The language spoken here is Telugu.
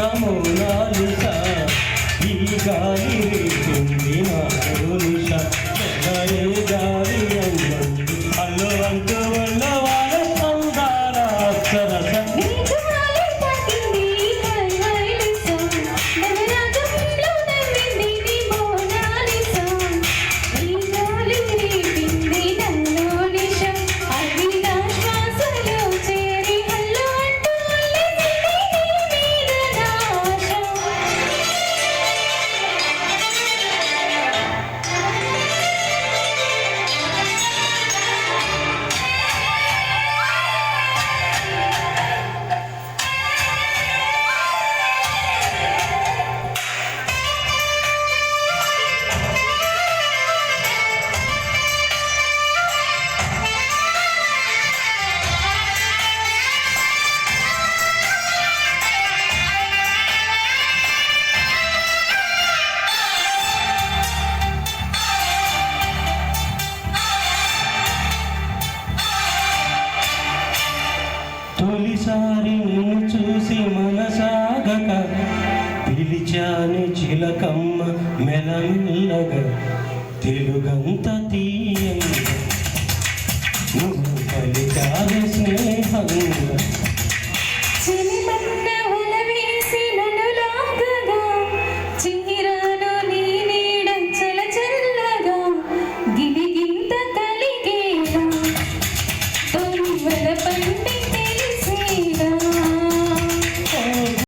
নমো লালিতা গালি রে ఒకసారి నిన్ను చూసి మనసాగక పిలిచాని చిలకమ్మ మెలంగ తెలుగంత తీయ నువ్వు స్నేహంగా